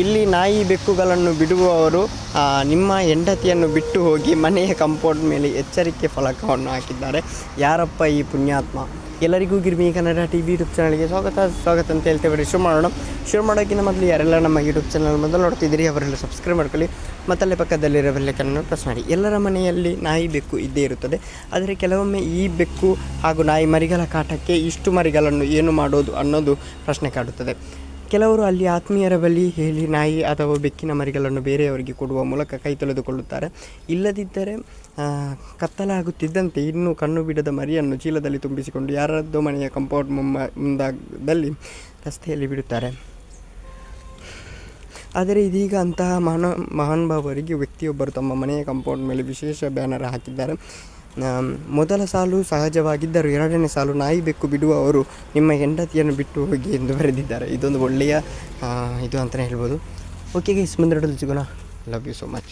ಇಲ್ಲಿ ನಾಯಿ ಬೆಕ್ಕುಗಳನ್ನು ಬಿಡುವವರು ನಿಮ್ಮ ಹೆಂಡತಿಯನ್ನು ಬಿಟ್ಟು ಹೋಗಿ ಮನೆಯ ಕಂಪೌಂಡ್ ಮೇಲೆ ಎಚ್ಚರಿಕೆ ಫಲಕವನ್ನು ಹಾಕಿದ್ದಾರೆ. ಯಾರಪ್ಪ ಈ ಪುಣ್ಯಾತ್ಮ? ಎಲ್ಲರಿಗೂ Girmi Kannada T V YouTube ಚಾನಲ್ಗೆ ಸ್ವಾಗತ. ಸ್ವಾಗತ ಅಂತ ಹೇಳ್ತೇವೆ ಶುರು ಮಾಡೋಣ ಶುರು ಮಾಡೋಕ್ಕಿಂತ ಮೊದಲು ಯಾರೆಲ್ಲ ನಮ್ಮ ಯೂಟ್ಯೂಬ್ ಚಾನಲ್ ಮೊದಲು ನೋಡ್ತಿದ್ದೀರಿ, ಅವರೆಲ್ಲ ಸಬ್ಸ್ಕ್ರೈಬ್ ಮಾಡ್ಕೊಳ್ಳಿ. ಮತ್ತಲ್ಲೇ ಪಕ್ಕದಲ್ಲಿರೋ ಬೆಲ್ಲಕ್ಕನ್ನು ಪ್ರೆಸ್ ಮಾಡಿ. ಎಲ್ಲರ ಮನೆಯಲ್ಲಿ ನಾಯಿ ಬೆಕ್ಕು ಇದ್ದೇ ಇರುತ್ತದೆ. ಆದರೆ ಕೆಲವೊಮ್ಮೆ ಈ ಬೆಕ್ಕು ಹಾಗೂ ನಾಯಿ ಮರಿಗಳ ಕಾಟಕ್ಕೆ ಇಷ್ಟು ಮರಿಗಳನ್ನು ಏನು ಮಾಡೋದು ಅನ್ನೋದು ಪ್ರಶ್ನೆ ಕಾಡುತ್ತದೆ. ಕೆಲವರು ಅಲ್ಲಿ ಆತ್ಮೀಯರ ಬಳಿ ಹೇಳಿ ನಾಯಿ ಅಥವಾ ಬೆಕ್ಕಿನ ಮರಿಗಳನ್ನು ಬೇರೆಯವರಿಗೆ ಕೊಡುವ ಮೂಲಕ ಕೈ ತೊಳೆದುಕೊಳ್ಳುತ್ತಾರೆ. ಇಲ್ಲದಿದ್ದರೆ ಕತ್ತಲಾಗುತ್ತಿದ್ದಂತೆ ಇನ್ನೂ ಕಣ್ಣು ಬಿಡದ ಮರಿಯನ್ನು ಚೀಲದಲ್ಲಿ ತುಂಬಿಸಿಕೊಂಡು ಯಾರದ್ದೋ ಮನೆಯ ಕಂಪೌಂಡ್ ಮುಂಬ, ಮುಂದಾಗದಲ್ಲಿ ರಸ್ತೆಯಲ್ಲಿ ಬಿಡುತ್ತಾರೆ. ಆದರೆ ಇದೀಗ ಅಂತಹ ಮಹಾನ್ ಮಹಾನುಭಾವರಿಗೆ ವ್ಯಕ್ತಿಯೊಬ್ಬರು ತಮ್ಮ ಮನೆಯ ಕಂಪೌಂಡ್ ಮೇಲೆ ವಿಶೇಷ ಬ್ಯಾನರ್ ಹಾಕಿದ್ದಾರೆ. ಮೊದಲ ಸಾಲು ಸಹಜವಾಗಿದ್ದರೂ ಎರಡನೇ ಸಾಲು ನಾಯಿ ಬೆಕ್ಕು ಬಿಡುವವರು ನಿಮ್ಮ ಹೆಂಡತಿಯನ್ನು ಬಿಟ್ಟು ಹೋಗಿ ಎಂದು ಬರೆದಿದ್ದಾರೆ. ಇದೊಂದು ಒಳ್ಳೆಯ ಇದು ಅಂತಲೇ ಹೇಳ್ಬೋದು. ಓಕೆ ಗೈಸ್ ಮುಂದೆ ಸಿಗೋಣ. Love you so much